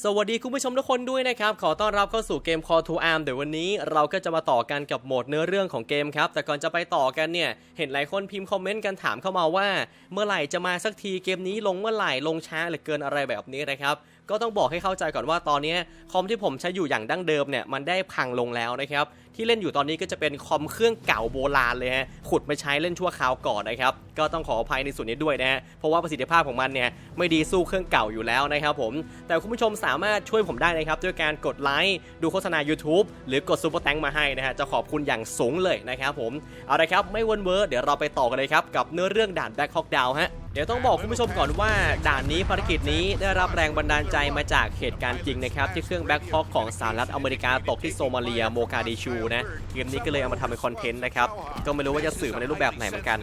สวัสดีคุณผู้ชมทุกคนด้วยนะครับ ขอต้อนรับเข้าสู่เกม Call to Arm เดี๋ยววันนี้เราก็จะมาต่อกันกับโหมดเนื้อเรื่องของเกมครับ แต่ก่อนจะไปต่อกันเนี่ย เห็นหลายคนพิมพ์คอมเมนต์กันถามเข้ามาว่า เมื่อไหร่จะมาสักทีเกมนี้ลงเมื่อไหร่ลงช้าเหลือเกินอะไรแบบนี้นะครับก็ต้องบอกให้เข้าใจก่อนว่าตอนนี้คอมที่ผมใช้อยู่อย่างดั้งเดิมเนี่ยมันได้พังลงแล้วนะครับที่เล่นอยู่ตอนนี้ก็จะเป็นคอมเครื่องเก่าโบราณเลยฮะขุดมาใช้เล่นชั่วคราวก่อนนะครับก็ต้องขออภัยในส่วนนี้ด้วยนะฮะเพราะว่าประสิทธิภาพของมันเนี่ยไม่ดีสู้เครื่องเก่าอยู่แล้วนะครับผมแต่คุณผู้ชมสามารถช่วยผมได้นะครับด้วยการกดไลค์ดูโฆษณา YouTube หรือกดซูเปอร์แตงมาให้นะฮะจะขอบคุณอย่างสูงเลยนะครับผมเอาละครับไม่วนเวอร์เดี๋ยวเราไปต่อกันเลยครับกับเนื้อเรื่องด่านแบ็คฮอกดาวฮะเดี๋ยวต้องบอกคุณผู้ชมก่อนว่าด่านนี้ภารกิจนี้ได้รับแรงบันดาลใจมาจากเหตุการณ์จริงนะครับที่เครื่องแบ็คฮอกของสหรัฐอเมริกาตกที่โซมาเลียโมกาดิชูนะเกมนี้ก็เลยเอามาทำเป็นคอนเทนต์นะครับก็ไม่รู้ว่าจะสื่อมาในรูปแบบไหนเหมือนกัน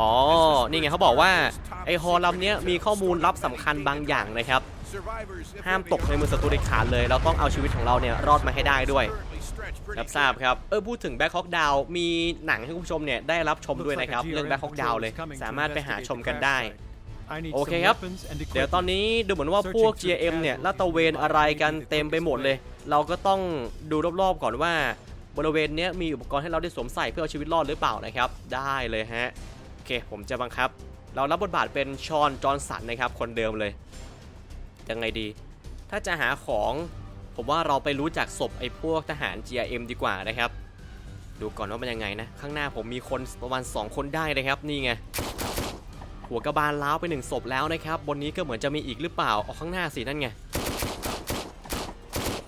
อ๋อนี่ไงเขาบอกว่าไอฮอลำเนี้ยมีข้อมูลลับสำคัญบางอย่างนะครับ ห้ามตกในมือศัตรูเด็ดขาดเลย เราต้องเอาชีวิตของเราเนี่ยรอดมาให้ได้ด้วยรับทราบครับ เออพูดถึงแบ็คฮอกดาวมีหนังให้คุณผู้ชมเนี่ยได้รับชมด้วยนะครับ เรื่องแบ็คฮอกดาวเลย สามารถไปหาชมกันได้ โอเคครับ เดี๋ยวตอนนี้ดูเหมือนว่าพวก GM เนี่ยลาดตระเวนอะไรกันเต็มไปหมดเลย เราก็ต้องดูรอบๆก่อนว่า บริเวณนี้มีอุปกรณ์ให้เราได้สวมใส่เพื่อเอาชีวิตรอดหรือเปล่านะครับ ได้เลยฮะ โอเค ผมจะบังคับ เรารับบทบาทเป็นชอนจอห์นสันนะครับ คนเดิมเลย ยังไงดี ถ้าจะหาของ ผมว่าเราไปรู้จักศพไอ้พวกทหาร GRM ดีกว่านะครับ ดูก่อนว่ามันยังไงนะ ข้างหน้าผมมีคนประมาณ 2 คนได้นะครับ นี่ไง หัวกระบาลล้าวไปหนึ่งศพแล้วนะครับ บนนี้ก็เหมือนจะมีอีกหรือเปล่า ออกข้างหน้าสินั่นไง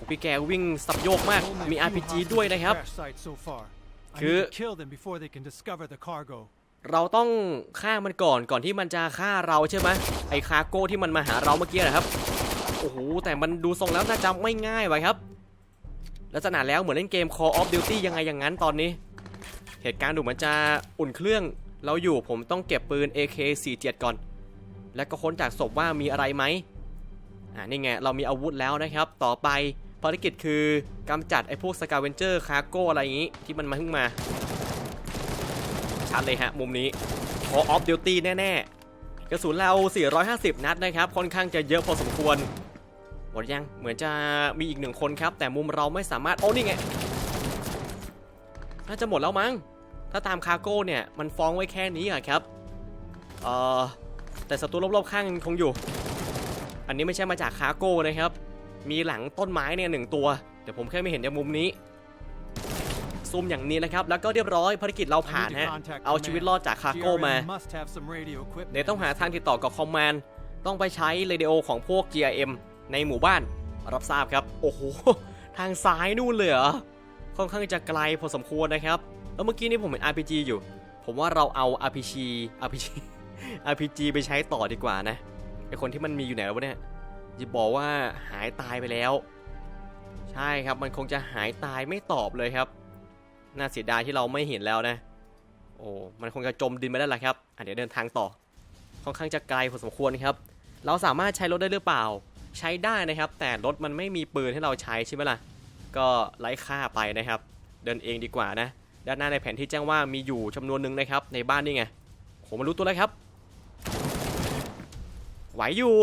พี่แกวิ่งสับโยกมากมี RPG ด้วยนะครับ คือเราต้องฆ่ามันก่อนก่อนที่มันจะฆ่าเราใช่ไหมไอ้คาโก้ที่มันมาหาเราเมื่อกี้นะครับโอ้โหแต่มันดูทรงแล้วน่าจะไม่ง่ายไว้ครับลักษณะแล้วเหมือนเล่นเกม Call of Duty ยังไงอย่างนั้นตอนนี้ เหตุการณ์ดูเหมือนจะอุ่นเครื่อง เราอยู่ผมต้องเก็บปืน AK47 ก่อน แล้วก็ค้นจากศพว่ามีอะไรไหมอ่านี่ไงเรามีอาวุธแล้วนะครับ ต่อไป ภารกิจคือกำจัดไอ้พวกสกาเวนเจอร์คาโก้อะไรอย่างงี้ ที่มันมาเพิ่งมา ชัดเลยฮะ มุมนี้ Call of Duty แน่ๆ กระสุนเรา 450 นัดนะครับ ค่อนข้างจะเยอะพอสมควร หมดยัง เหมือนจะมีอีกหนึ่งคนครับ แต่มุมเราไม่สามารถ โอ้นี่ไง น่าจะหมดแล้วมั้ง ถ้าตามคาร์โก้เนี่ย มันฟ้องไว้แค่นี้อะครับ เอ่อ แต่ศัตรูรอบๆข้างคงอยู่ อันนี้ไม่ใช่มาจากคาร์โก้นะครับ มีหลังต้นไม้เนี่ยหนึ่งตัวเดี๋ยวผมแค่ไม่เห็นจากมุมนี้ซูมอย่างนี้นะครับ แล้วก็เรียบร้อยภารกิจเราผ่านฮะ เอาชีวิตรอดจากคาร์โก้มาเดี๋ยวต้องหาทางติดต่อกับคอมมานด์ต้องไปใช้เรดิโอของพวก GRM ในหมู่บ้านรับทราบครับ โอ้โห ทางซ้ายนู่นเลยเหรอ ค่อนข้างจะไกลพอสมควรนะครับ แล้วเมื่อกี้นี้ผมเห็น RPG อยู่ ผมว่าเราเอา RPG RPG RPG ไปใช้ต่อดีกว่านะไอคนที่มันมีอยู่ไหนวะเนี่ย จะบอกว่าหายตายไปแล้ว ใช่ครับมันคงจะหายตายไม่ตอบเลยครับ น่าเสียดายที่เราไม่เห็นแล้วนะ โอ้มันคงจะจมดินไปแล้วล่ะครับอะเดี๋ยวเดินทางต่อ ค่อนข้างจะไกลพอสมควรครับ เราสามารถใช้รถได้หรือเปล่า ใช้ได้นะครับ แต่รถมันไม่มีปืนให้เราใช้ใช่ไหมล่ะ ก็ไร้ค่าไปนะครับ เดินเองดีกว่านะ ด้านหน้าในแผนที่แจ้งว่ามีอยู่จำนวนหนึ่งนะครับ ในบ้านนี่ไงผมมารู้ตัวแล้วครับ ไหวอยู่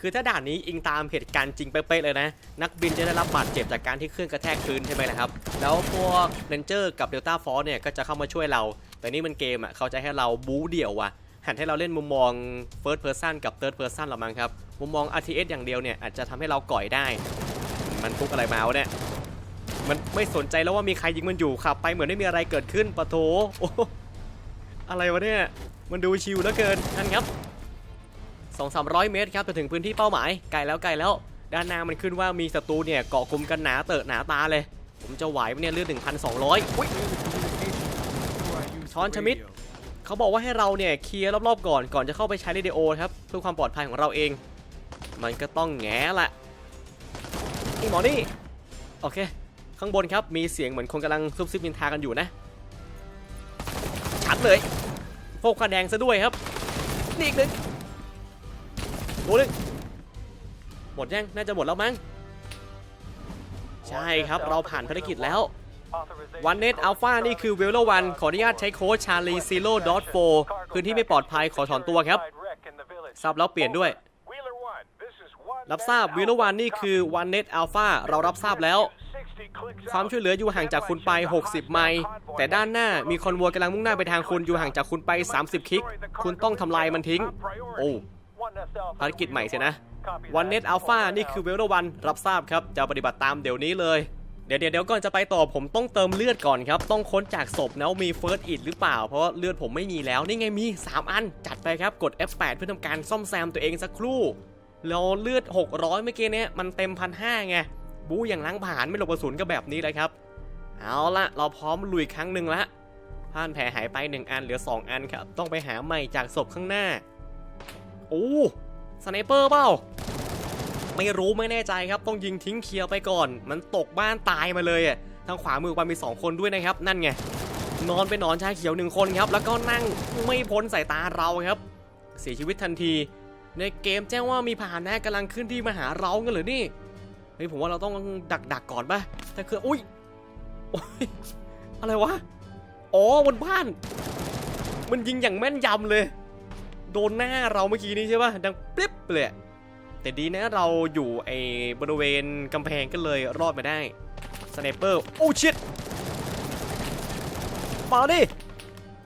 คือถ้าด่านนี้อิงตามเหตุการณ์จริงเป๊ะๆเลยนะ นักบินจะได้รับบาดเจ็บจากการที่เครื่องกระแทกพื้นใช่ไหมล่ะครับ แล้วพวกเรนเจอร์กับเดลต้าฟอร์เนี่ยก็จะเข้ามาช่วยเรา แต่นี่มันเกมอะเขาจะให้เราบู๊เดี่ยวว่ะหันให้เราเล่นมุมมอง First Person กับ Third Person หรอมั้งครับ มุมมอง RTS อย่างเดียวเนี่ยอาจจะทำให้เราก่อยได้ มันทุกอะไรมาวะเนี่ย มันไม่สนใจแล้วว่ามีใครยิงมันอยู่ขับ ไปเหมือนไม่มีอะไรเกิดขึ้นปะโถโอ้อะไรวะเนี่ย มันดูชิลเหลือเกินนั่นครับ 2 3 0 0 เมตรครับจะถึงพื้นที่เป้าหมายไกลแล้วไกลแล้ว ด้านหน้ามันขึ้นว่ามีศัตรูเนี่ยเกาะกลุ่มกันหนาเตอะหนาตาเลย ผมจะไหวไหมเนี่ยเลือด1,200อุ้ยช้อนชมิดเขาบอกว่าให้เราเนี่ยเคลียร์รอบๆก่อนก่อนจะเข้าไปใช้เรดิโอครับเพื่อความปลอดภัยของเราเอง มันก็ต้องแง่ละไอหมอนี่โอเค ข้างบนครับมีเสียงเหมือนคนกำลังซุบซิบนินทากันอยู่นะชัดเลยโฟกคะแนงซะด้วยครับนี่อีกหนึ่ง โอ้หนึ่งหมดยังน่าจะหมดแล้วมั้งใช่ครับเราผ่านภารกิจแล้ววันเน็ตอัลฟานี่คือเวลวันขออนุญาตใช้โค้ดชาลีซีโร่ดอทโฟพื้นที่ไม่ปลอดภัยขอถอนตัวครับซับแล้วเปลี่ยนด้วย รับทราบวิลวันนี่คือ One Net Alpha เรารับทราบแล้ว ความช่วยเหลืออยู่ห่างจากคุณไป 60 ไมล์แต่ด้านหน้ามีคอนวอยกำลังมุ่งหน้าไปทางคุณอยู่ห่างจากคุณไป 30คลิก คุณต้องทำลายมันทิ้ง โอ้ ภารกิจใหม่เสียนะ One Net Alpha นี่คือเวลวันรับทราบครับ จะปฏิบัติตามเดี๋ยวนี้เลยเดี๋ยวเดี๋ยวเดี๋ยวก่อนจะไปต่อผมต้องเติมเลือดก่อนครับ ต้องค้นจากศพนะว่ามี First Aid หรือเปล่า เพราะว่าเลือดผมไม่มีแล้ว นี่ไงมี 3 อัน จัดไปครับ กด F8 เพื่อทำการซ่อมแซมตัวเองสักครู่แล้วเลือด 600 เมื่อกี้เนี้ยมันเต็มพันห้าไง บู๊อย่างล้างผ่านไม่หลบกระสุนก็แบบนี้เลยครับ เอาละเราพร้อมลุยครั้งหนึ่งละผ่านแผลหายไป 1 อันเหลือ 2 อันครับ ต้องไปหาใหม่จากศพข้างหน้า โอ้สไนเปอร์เปล่าไม่รู้ไม่แน่ใจครับต้องยิงทิ้งเคลียร์ไปก่อน มันตกบ้านตายมาเลยอะทางขวามือวันมี 2 คนด้วยนะครับ นั่นไงนอนเป็นนอนชาเขียวหนึ่งคนครับ แล้วก็นั่งไม่พ้นสายตาเราครับ เสียชีวิตทันที ในเกมแจ้งว่ามีพาหนะกำลังขึ้นที่มาหาเรากันหรือนี่เฮ้ยผมว่าเราต้องดักดักก่อนป่ะแต่คืออุ้ยอะไรวะอ๋อบนบ้าน มันยิงอย่างแม่นยำเลย โดนหน้าเราเมื่อกี้นี้ใช่ป่ะดังปลิ๊บเลยอะแต่ดีนะเราอยู่ไอ้บริเวณกำแพงก็เลยรอดมาได้สไนเปอร์โอ้ชิตมาดิ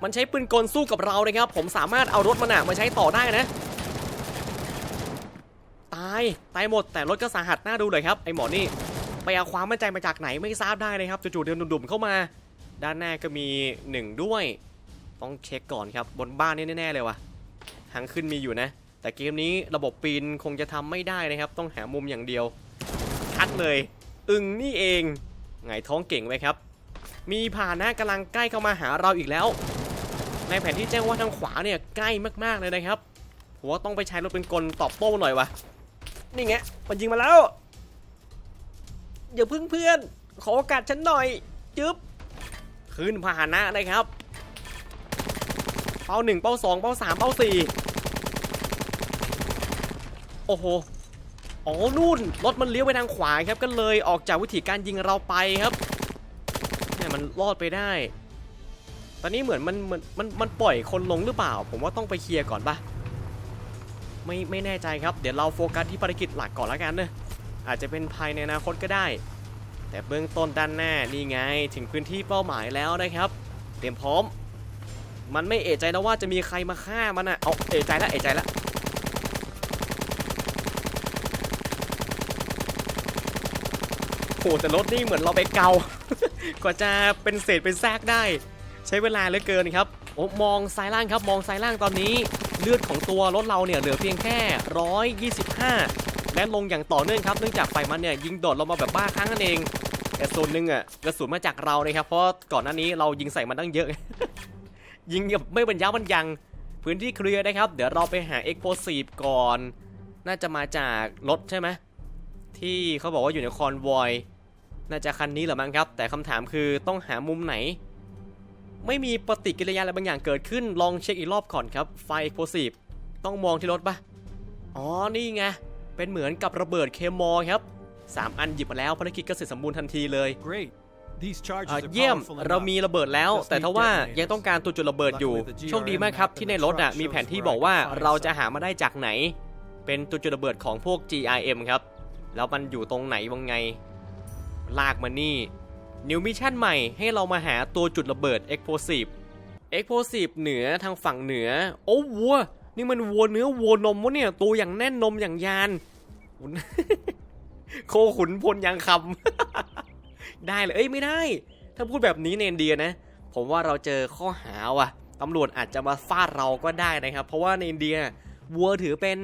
มันใช้ปืนกลสู้กับเราเลยครับ ผมสามารถเอารถมันอะมาใช้ต่อได้นะ ตายตายหมดแต่รถก็สาหัสหน่าดูเลยครับไอหมอนี่ไปเอาความมั่นใจมาจากไหนไม่ทราบได้เลยครับจู่ๆเดินดุ่มๆเข้ามา ด้านหน้าก็มีหนึ่งด้วย ต้องเช็คก่อนครับบนบ้านนี่แน่ๆเลยว่ะ ทางขึ้นมีอยู่นะ แต่เกมนี้ระบบปีนคงจะทำไม่ได้นะครับ ต้องหามุมอย่างเดียวชัดเลย อึงนี่เองไงท้องเก่งไว้ครับ มีพาหนะกำลังใกล้เข้ามาหาเราอีกแล้ว ในแผนที่แจ้งว่าทางขวาเนี่ยใกล้มากๆเลยนะครับผมว่าต้องไปใช้รถเป็นกลตอบโต้หน่อยวะนี่ไงมันยิงมาแล้วอย่าพึ่งเพื่อน ขอโอกาสฉันหน่อย จึ๊บขึ้นพาหนะนะครับ เป้าหนึ่งเป้าสองเป้าสามเป้าสี่ อ้โหอ๋อนู่นรถมันเลี้ยวไปทางขวาครับก็เลยออกจากวิธีการยิงเราไปครับเนี่ยมันรอดไปได้ ตอนนี้เหมือนมันมันมันมันปล่อยคนลงหรือเปล่า ผมว่าต้องไปเคลียร์ก่อนปะไม่ไม่แน่ใจครับ เดี๋ยวเราโฟกัสที่ภารกิจหลักก่อนแล้วกันเนอะอาจจะเป็นภายในอนาคตก็ได้ แต่เบื้องต้นด้านหน้านี่ไง ถึงพื้นที่เป้าหมายแล้วนะครับ เตรียมพร้อม มันไม่เอะใจนะว่าจะมีใครมาฆ่ามันอะเอาเอะใจแล้วเอะใจแล้ว โหแต่รถนี่เหมือนเราไปเกา กว่าจะเป็นเศษเป็นซากได้ ใช้เวลาเหลือเกินครับโอ้มองซ้ายล่างครับ มองซ้ายล่างตอนนี้เลือดของตัวรถเราเนี่ยเหลือเพียงแค่ 125 และลงอย่างต่อเนื่องครับเนื่องจากไฟมันเนี่ยยิงโดดลงมาแบบบ้าครั้งนั่นเอง แต่ส่วนหนึ่งอะกระสุนมาจากเรานะครับเพราะก่อนหน้านี้เรายิงใส่มันตั้งเยอะ ยิงแบบไม่บรรยาบรรยังพื้นที่เคลียร์นะครับ เดี๋ยวเราไปหา Explosive ก่อน น่าจะมาจากรถใช่ไหมที่เขาบอกว่าอยู่ในคอนวอย น่าจะคันนี้เหรือมั้งครับ แต่คำถามคือต้องหามุมไหน ไม่มีปฏิกิริยาอะไรบางอย่างเกิดขึ้น ลองเช็คอีกรอบก่อนครับ ไฟ Explosive ต้องมองที่รถปะอ๋อ นี่ไง เป็นเหมือนกับระเบิดเคมอลครับ 3 อันหยิบมาแล้วภารกิจก็เสร็จสมบูรณ์ทันทีเลย Great. These อ่า charges are เยี่ยม powerful เรา enough. มีระเบิดแล้ว แต่ทว่ายังต้องการตัวจุดระเบิดอยู่ โชคดีมากครับที่ในรถอะมีแผนที่บอกว่าเราจะหามาได้จากไหน เป็นตัวจุดระเบิดของพวก GRM ครับ แล้วมันอยู่ตรงไหนวังไง ลากมานี่นิวมิชชั่นใหม่ให้เรามาหาตัวจุดระเบิด Explosive Explosive เหนือทางฝั่งเหนือ โอ้วัว นี่มันวัวเนื้อวัวนมวะเนี่ย ตัวอย่างแน่นนมอย่างยาน โคขุนพลยางคำ ได้เลย เอ้ยไม่ได้ ถ้าพูดแบบนี้ในอินเดียนะ ผมว่าเราเจอข้อหาว่ะตำรวจอาจจะมาฟาดเราก็ได้นะครับ เพราะว่าในอินเดียวัวถือเป็น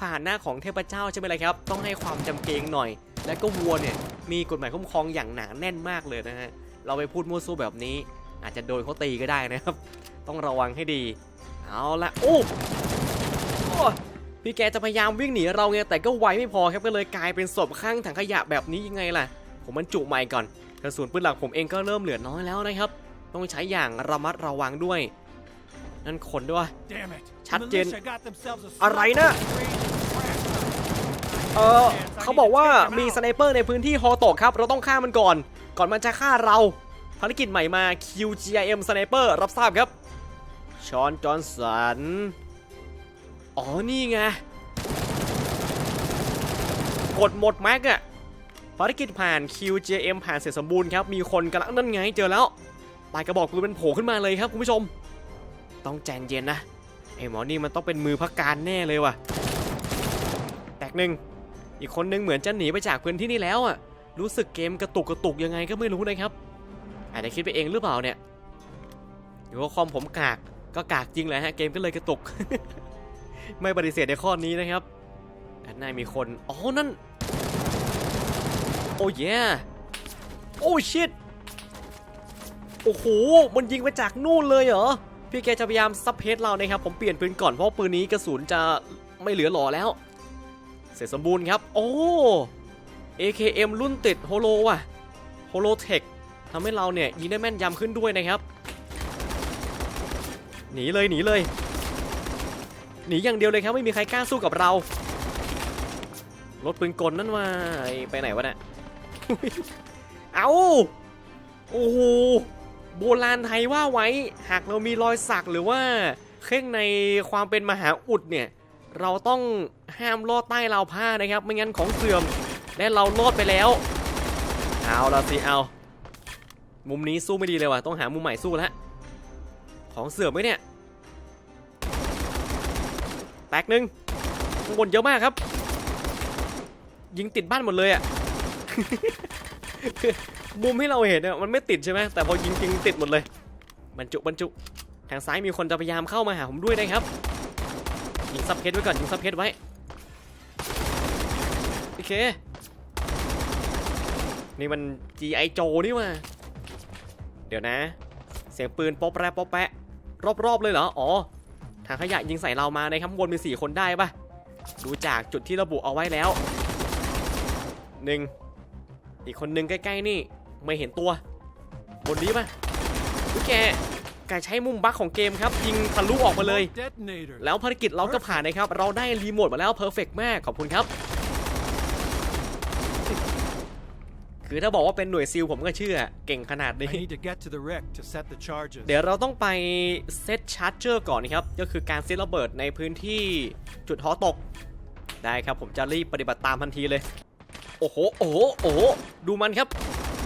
ผ่านหน้าของเทพเจ้าใช่ไหมล่ะครับ ต้องให้ความจำเกงหน่อย และก็วัวเนี่ย มีกฎหมายคุ้มครองอย่างหนาแน่นมากเลยนะฮะ เราไปพูดมั่วซั่วแบบนี้ อาจจะโดนเขาตีก็ได้นะครับ ต้องระวังให้ดี เอาละโอ้โอ้พี่แกจะพยายามวิ่งหนีเราไงแต่ก็ไวไม่พอครับก็เลยกลายเป็นศพข้างถังขยะแบบนี้ยังไงล่ะ ผมมันจุใหม่ก่อนกระสุนปืนหลักผมเองก็เริ่มเหลือน้อยแล้วนะครับ ต้องใช้อย่างระมัดระวังด้วย นั่นคนด้วย Damn it. Chặt The trên. militia got themselves a อะไรนะ เออเขาบอกว่ามีสไนเปอร์ในพื้นที่ฮอตกครับ เราต้องฆ่ามันก่อน ก่อนมันจะฆ่าเรา ภารกิจใหม่มา QGIM สไนเปอร์รับทราบครับชอนจอนสัน อ๋อ นี่ไง กดหมดแม็กอะภารกิจผ่าน QJM ผ่านเสร็จสมบูรณ์ครับ มีคนกำลังนั่นไงเจอแล้วปลายกระบอกปืนเป็นโผล่ขึ้นมาเลยครับคุณผู้ชม ต้องใจเย็นนะไอ้หมอนี่มันต้องเป็นมือพักการแน่เลยว่ะ แตกหนึ่ง อีกคนนึงเหมือนจะหนีไปจากพื้นที่นี่แล้วอะ รู้สึกเกมกระตุกกระตุกยังไงก็ไม่รู้นะครับ อาจจะคิดไปเองหรือเปล่าเนี่ยหรือว่าคอมผมกากก็กากจริงแหละฮะเกมก็เลยกระตุก ไม่ปฏิเสธในข้อนี้นะครับด้านในมีคนอ๋อนั่นโอ้ยโอ้ชิตโอ้โหมันยิงมาจากนู่นเลยเหรอพี่แกจะพยายามซับเพจเรานะครับผมเปลี่ยนปืนก่อนเพราะปืนนี้กระสุนจะไม่เหลือหล่อแล้ว เสร็จสมบูรณ์ครับ โอ้ AKM รุ่นติดโฮโลว่ะโฮโลเทคทำให้เราเนี่ยยิงได้แม่นยำขึ้นด้วยนะครับ หนีเลยหนีเลย หนีอย่างเดียวเลยครับไม่มีใครกล้าสู้กับเรา รถปืนกลนั่นว่าไปไหนวะเนี่ยเอาโอ้โหโบราณไทยว่าไว้ หากเรามีรอยสักหรือว่าเคร่งในความเป็นมหาอุดเนี่ย เราต้องห้ามลอดใต้ราวผ้านะครับ ไม่งั้นของเสื่อม และเราลอดไปแล้ว เอาละสิเอา มุมนี้สู้ไม่ดีเลยว่ะ ต้องหามุมใหม่สู้แล้วของเสื่อมไหมเนี่ย แตกหนึ่งข้างบนเยอะมากครับ ยิงติดบ้านหมดเลยอะ่ะมุมที่เราเห็นเนี่ยมันไม่ติดใช่ไหมแต่พอยิงจริงติดหมดเลย บรรจุบรรจุ ทางซ้ายมีคนจะพยายามเข้ามาหาผมด้วยนะครับ ยิงซับเพชรไว้ก่อนยิงซับเพชรไว้โอเคนี่มัน G.I. Joe นี่มาเดี๋ยวนะ เสียงปืนป๊อปแปะป๊อปแปะรอบๆเลยเหรอ อ๋อทางขยะยิงใส่เรามาในข้างบนมี4คนได้ปะดูจากจุดที่ระบุเอาไว้แล้วหนึ่งอีกคนหนึ่งใกล้ๆนี่ ไม่เห็นตัว บนนี้ปะอุ๊ยแก แกใช้มุมบั๊กของเกมครับ ยิงทะลุออกมาเลย Detonator. แล้วภารกิจเราก็ผ่านนะครับ เราได้รีโมทมาแล้วเพอร์เฟกมาก ขอบคุณครับ คือถ้าบอกว่าเป็นหน่วยซิลผมก็เชื่อ เก่งขนาด I นี้ need to get to the wreck to set the charges. เดี๋ยวเราต้องไปเซตชาร์จเจอร์ก่อนนะครับ ก็คือการเซตระเบิดในพื้นที่จุดหอตก ได้ครับผมจะรีบปฏิบัติตามทันทีเลย โอ้โห โอ้โห โอ้โห ดูมันครับ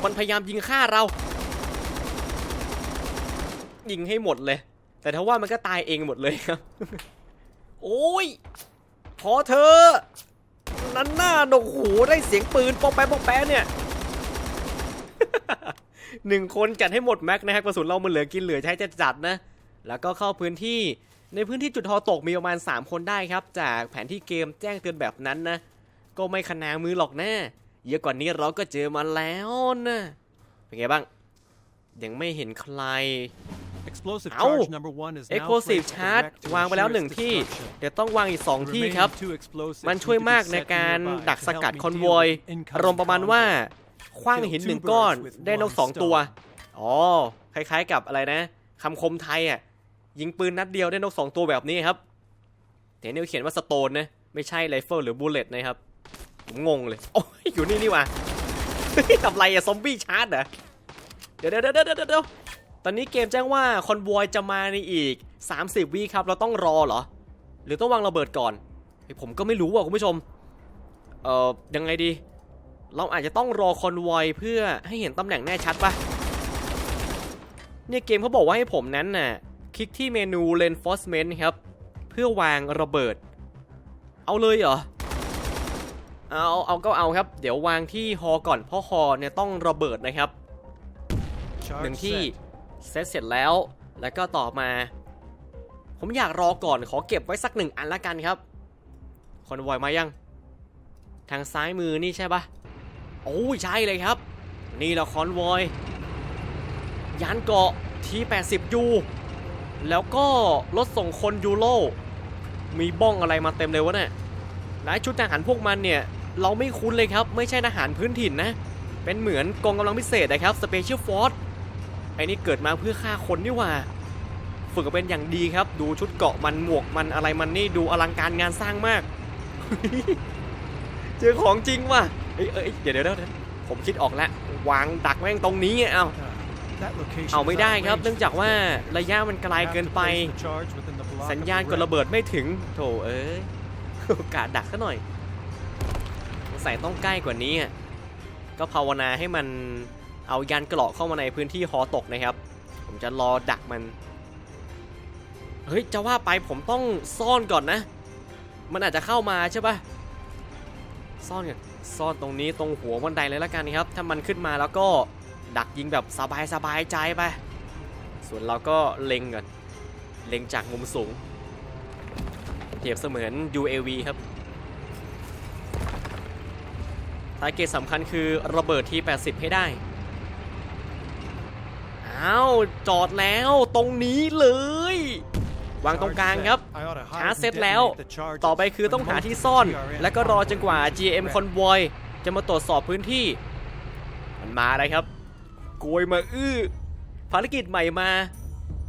มันพยายามยิงฆ่าเรา ยิงให้หมดเลย แต่ถ้าว่ามันก็ตายเองหมดเลยครับ โอ้ย พอเธอ นั่นหน้าโอ้โหได้เสียงปืนปองแปะปองแปะเนี่ยหนึ่งคนจัดให้หมดแม็กนะครับกระสุนเรามันเหลือกินเหลือใช้จะจัดนะ แล้วก็เข้าพื้นที่ในพื้นที่จุดทอตกมีประมาณ 3 คนได้ครับ จากแผนที่เกมแจ้งเตือนแบบนั้นนะ ก็ไม่ขนามือหรอกนะเยอะกว่านี้เราก็เจอมาแล้วนะ เป็นไงบ้าง ยังไม่เห็นใคร Explosive Ow. charge number one is now Explosive placed at the charge wreck to วางไปแล้ว ensure หนึ่ง its ที่ destruction. เดี๋ยวต้องวางอีก The 2ที่ remaining ครับ two explosives มัน need ช่วย to be มากใน set การ nearby ดัก to ส help กัด me คอน deal วอย with incoming อารมณ์ประมาณว่าคว้างหินหนึ่งก้อนได้นกสองตัว อ๋อ คล้ายๆกับอะไรนะคำคมไทยอะ ยิงปืนนัดเดียวได้นกสองตัวแบบนี้ครับแต่เนี่ยเขียนว่าสโตนนะ ไม่ใช่ไรเฟิลหรือบูเลตนะครับ ผมงงเลย โอ้ยอยู่นี่นี่หว่าเฮ้ยทำไรอะซอมบี้ชาร์จเหรอ เดี๋ยวเดี๋ยวเดี๋ยวเดี๋ยวเดี๋ยว ตอนนี้เกมแจ้งว่าคอนวอยจะมาในอีก 30วิครับเราต้องรอเหรอ หรือต้องวางระเบิดก่อนเฮ้ยผมก็ไม่รู้อะคุณผู้ชม เอ่อยังไงดี เราอาจจะต้องรอคอนวอยเพื่อให้เห็นตำแหน่งแน่ชัดปะเนี่ยเกมเขาบอกว่าให้ผมนั้นน่ะคลิกที่เมนู reinforcement ครับ เพื่อวางระเบิด เอาเลยเหรอ เอาเอาก็เอาครับ เดี๋ยววางที่ฮอก่อนเพราะฮอเนี่ยต้องระเบิดนะครับ Charge หนึ่งที่ set. เซตเสร็จแล้ว แล้วก็ต่อมา ผมอยากรอก่อนขอเก็บไว้สักหนึ่งอันละกันครับ คอนวอยมายัง ทางซ้ายมือนี่ใช่ปะโอ้ใช่เลยครับ นี่แหละคอนวอย ยานเกาะที80ยูแล้วก็รถส่งคนยูโรมีบ้องอะไรมาเต็มเลยวะเนี่ยและชุดทหารพวกมันเนี่ย เราไม่คุ้นเลยครับ ไม่ใช่ทหารพื้นถิ่นนะ เป็นเหมือนกองกำลังพิเศษนะครับ Special Force ไอ้นี่เกิดมาเพื่อฆ่าคนนี่หว่า ฝึกมาเป็นอย่างดีครับ ดูชุดเกราะมันหมวกมันอะไรมันนี่ดูอลังการงานสร้างมาก เจอของจริงว่ะเอ้ยเอ้ยเดี๋ยวเดี๋ยวเดี๋ยวผมคิดออกแล้ววางดักแม่งตรงนี้ไงเอา Uh, that location เอา is ไม่ได้ out of ครับ range เนื่องจากว่าระยะมันไกล You have เกิน to ไป place the charge within the block สัญ of ญาณ the กด wreck. ระเบิดไม่ถึงโถเอ้ยโอกาสดักซะหน่อยสัยต้องใกล้กว่านี้อะก็ภาวนาให้มัน เอายานเกราะเข้ามาในพื้นที่หอตกนะครับ ผมจะรอดักมัน เฮ้ยจะว่าไปผมต้องซ่อนก่อนนะ มันอาจจะเข้ามาใช่ปะซ่อนก่อนซ่อนตรงนี้ตรงหัวบันไดเลยละกันครับ ถ้ามันขึ้นมาแล้วก็ดักยิงแบบสบายสบายใจไป ส่วนเราก็เล็งก่อน เล็งจากมุมสูงเปรียบเสมือน UAV ครับทาร์เกตสำคัญคือระเบิดที80 ให้ได้ อ้าวจอดแล้วตรงนี้เลย วางตรงกลางครับ I ought to hide ชาร์จเสร็จแล้ว ต่อไปคือต้องหาที่ซ่อน และก็รอจนกว่า GM Convoy จะมาตรวจสอบพื้นที่ มันมาเลยครับโกยมาอื้อภารกิจใหม่มา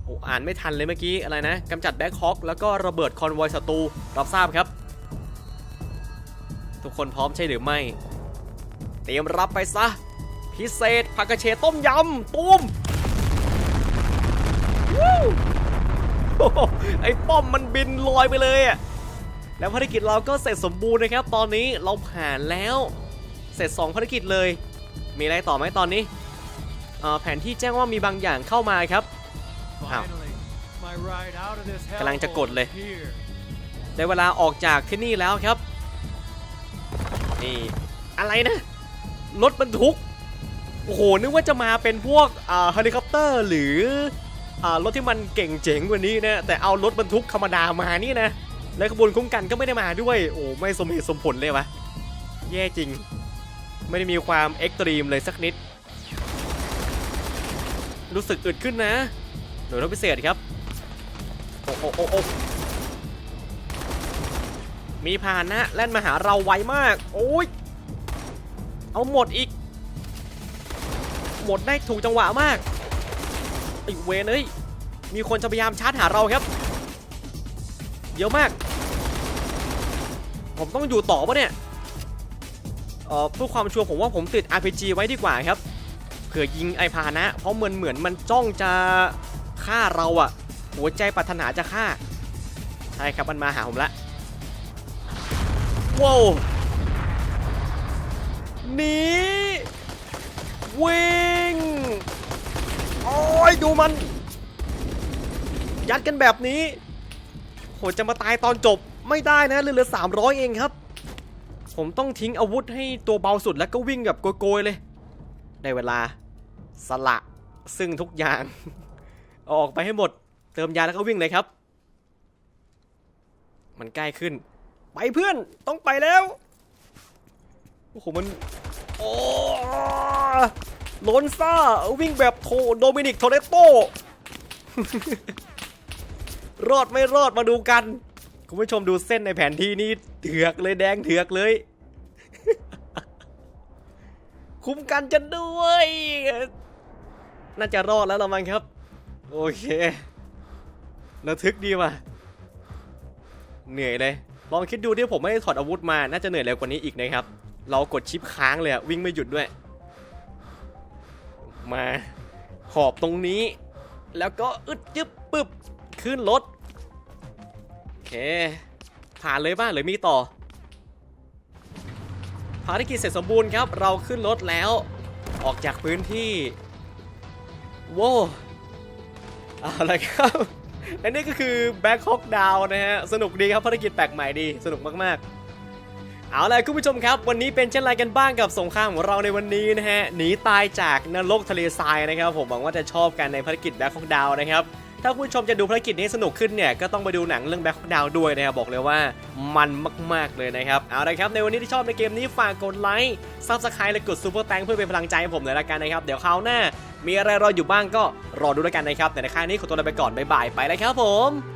โอ้อ่านไม่ทันเลยเมื่อกี้อะไรนะกำจัดแบ็คฮอคแล้วก็ระเบิดคอนวอยศัตรูรับทราบครับ ทุกคนพร้อมใช่หรือไม่ เตรียมรับไปซะ พิเศษผักกระเฉดต้มยำตูมวู้โอ้โห ไอ้ป้อมมันบินลอยไปเลยอะแล้วภารกิจเราก็เสร็จสมบูรณ์นะครับ ตอนนี้เราผ่านแล้ว เสร็จ 2 ภารกิจเลย มีอะไรต่อไหมตอนนี้เอ่อแผนที่แจ้งว่ามีบางอย่างเข้ามาครับ Finally, my ride out of this กำลังจะกดเลย hellhole is here. ได้เวลาออกจากที่นี่แล้วครับ นี่อะไรนะ รถบรรทุก โอ้โห นึกว่าจะมาเป็นพวกอ่าเฮลิคอปเตอร์หรืออ่า รถที่มันเก่งเจ๋งกว่านี้นะแต่เอารถบรรทุกธรรมดามานี่นะและขบวนคุ้มกันก็ไม่ได้มาด้วยโอ้ไม่สมเหตุสมผลเลยวะแย่จริง ไม่ได้มีความเอ็กตรีมเลยสักนิด รู้สึกอึดขึ้นนะหน่วยรบพิเศษครับโอ้โอ้โอ้โอ้มีพาหนะแล่นมาหาเราไวมาก โอ้ยเอาหมดอีก หมดได้ถูกจังหวะมาก ไอ้เวนเอ้ยมีคนจะพยายามชาร์จหาเราครับ เยอะมาก ผมต้องอยู่ต่อปะเนี่ยเอ่อเพื่อความชัวร์ผมว่าผมติด RPG ไว้ดีกว่าครับเผื่อยิงไอพาหนะ เพราะเหมือนเหมือนมันจ้องจะฆ่าเราอะหัวใจปรารถนาจะฆ่าใช่ครับมันมาหาผมละว้าวหนีวิ่ง ยดูมัน ยัดกันแบบนี้ โหจะมาตายตอนจบไม่ได้นะเหลือๆ300เองครับ ผมต้องทิ้งอาวุธให้ตัวเบาสุดแล้วก็วิ่งแบบโกยๆเลยได้เวลาสละซึ่งทุกอย่างเอาออกไปให้หมด เติมยาแล้วก็วิ่งเลยครับ มันใกล้ขึ้น ไปเพื่อนต้องไปแล้วโอ้โหมันโอ้ โลนซ่า วิ่งแบบโทโดมินิกโทเรโต รอดไม่รอดมาดูกัน คุณผู้ชมดูเส้นในแผนที่นี่เถือกเลยแดงเถือกเลย คุ้มกันจะด้วย น่าจะรอดแล้วละมั้งครับ โอเคระทึกดีว่ะ เหนื่อยเลย ลองคิดดูที่ผมไม่ได้ถอดอาวุธมา น่าจะเหนื่อยเร็วกว่านี้อีกนะครับ เรากดชิปค้างเลยวิ่งไม่หยุดด้วย มาขอบตรงนี้ แล้วก็อึดจึ๊บปึบขึ้นรถโอเค ผ่านเลยบ้างหรือมีต่อ ภารกิจเสร็จสมบูรณ์ครับ เราขึ้นรถแล้ว ออกจากพื้นที่โว้วเอาละครับและนี่ก็คือ Back Hawk Down นะฮะ สนุกดีครับภารกิจแปลกใหม่ดี สนุกมาก ๆ เอาล่ะคุณผู้ชมครับ วันนี้เป็นเช่นไรกันบ้างกับสงครามของเราในวันนี้นะฮะหนีตายจากนรกทะเลทรายนะครับ ผมหวังว่าจะชอบกันในภารกิจ Back Hawk Down นะครับถ้าคุณผู้ชมจะดูภารกิจนี้สนุกขึ้นเนี่ยก็ต้องไปดูหนังเรื่อง Back Hawk Down ด้วยนะครับบอกเลยว่ามันมาก ๆเลยนะครับเอาละครับในวันนี้ที่ชอบในเกมนี้ฝากกดไลค์ Subscribe และกด Super Thank เพื่อเป็นพลังใจให้ผมเลยละกันนะครับเดี๋ยวคราวหน้ามีอะไรรออยู่บ้างก็รอดูแล้วกันนะครับแต่ในครั้งนี้ขอตัวลาไปก่อนบ๊ายบายไปแล้วครับผม